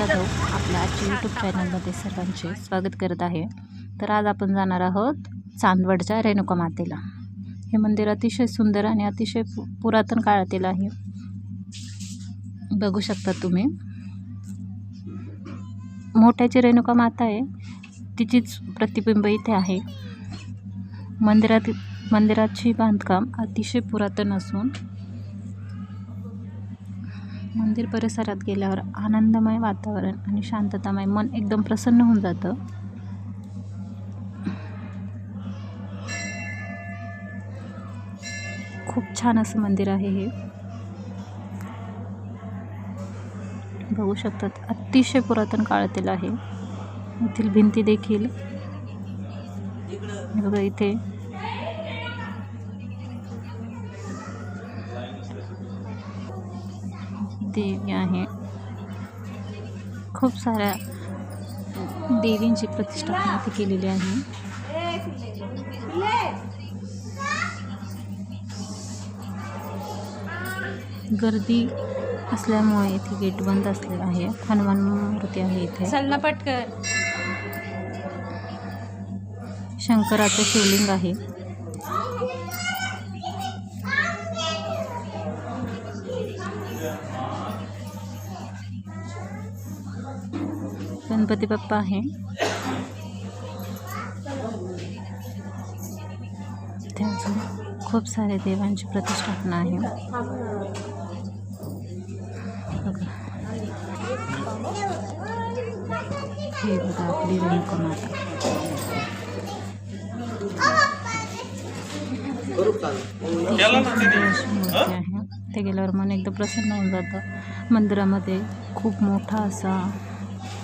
जाधव आपल्या आजच्या यूट्यूब चॅनलमध्ये सर्वांचे स्वागत करत आहे. तर आज आपण जाणार आहोत चांदवडच्या रेणुका मातेला. हे मंदिर अतिशय सुंदर आणि अतिशय पु पुरातन काळातील आहे. बघू शकता तुम्ही. मोठ्याची रेणुका माता आहे. तिचीच प्रतिबिंब इथे आहे. मंदिरात मंदिराची बांधकाम अतिशय पुरातन असून मंदिर परिसरात गेल्यावर आनंदमय वातावरण आणि शांततामय मन एकदम प्रसन्न होऊन जातं. खूप छान असं मंदिर आहे हे. बघू शकतात अतिशय पुरातन काळातील आहे. येथील भिंती देखील. बघा इथे. देवी आहे. खूप साऱ्या देवींची प्रतिष्ठापना इथे केलेली आहे. गर्दी असल्यामुळे इथे गेट बंद असले आहे. हनुमान मूर्ती आहे इथे. पटकन. शंकराचं शिवलिंग आहे. गणपती बाप्पा आहे. अजून खूप सारे देवांची प्रतिष्ठापना आहे. हे बघा आपली रेणुका आहे. ते गेल्यावर मन एकदम प्रसन्न होऊन जातं. मंदिरामध्ये खूप मोठा असा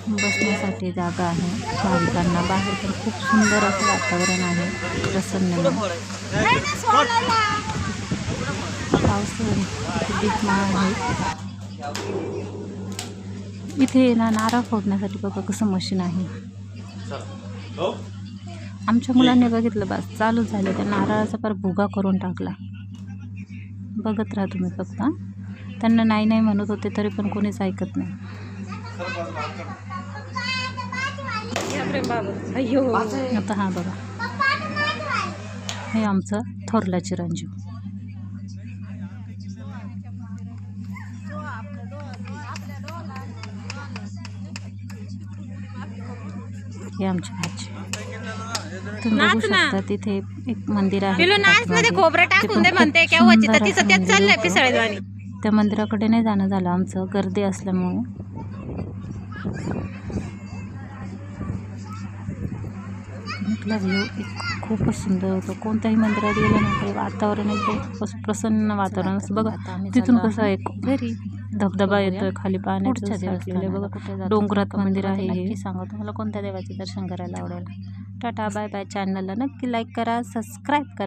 बसण्यासाठी जागा आहे. भाविकांना बाहेर पण खूप सुंदर असं वातावरण आहे. प्रसन्न पाऊस आहे. इथे ना नारळ फोडण्यासाठी बघा कसं मशीन आहे. आमच्या मुलांनी बघितलं बस चालू झालं त्या नारळाचा फार भुगा करून टाकला. बघत राहा तुम्ही फक्त त्यांना नाही नाही म्हणत होते तरी पण कोणीच ऐकत नाही. अय्यो. आता हा बघा. हे आमचं थोरला चिरंजीव. हे आमची भाजी तुम्ही बघू नाच ना. शकता तिथे एक मंदिर आहे. त्या मंदिराकडे नाही जाणं झालं आमचं गर्दी असल्यामुळे. इथला व्ह्यू एक खूपच सुंदर होतं. कोणत्याही मंदिरात गेलं ना तरी वातावरण एकदम असं प्रसन्न वातावरण असं बघा तिथून कसं आहे घरी धबधबा येतोय खाली पाण्याचं साठलेलं बघा. डोंगरात मंदिर आहे. हे सांगा. तुम्हाला कोणत्या देवाचे दर्शन करायला आवडेल? Tata bye bye. चॅनलला नक्की लाईक करा सबस्क्राईब करा.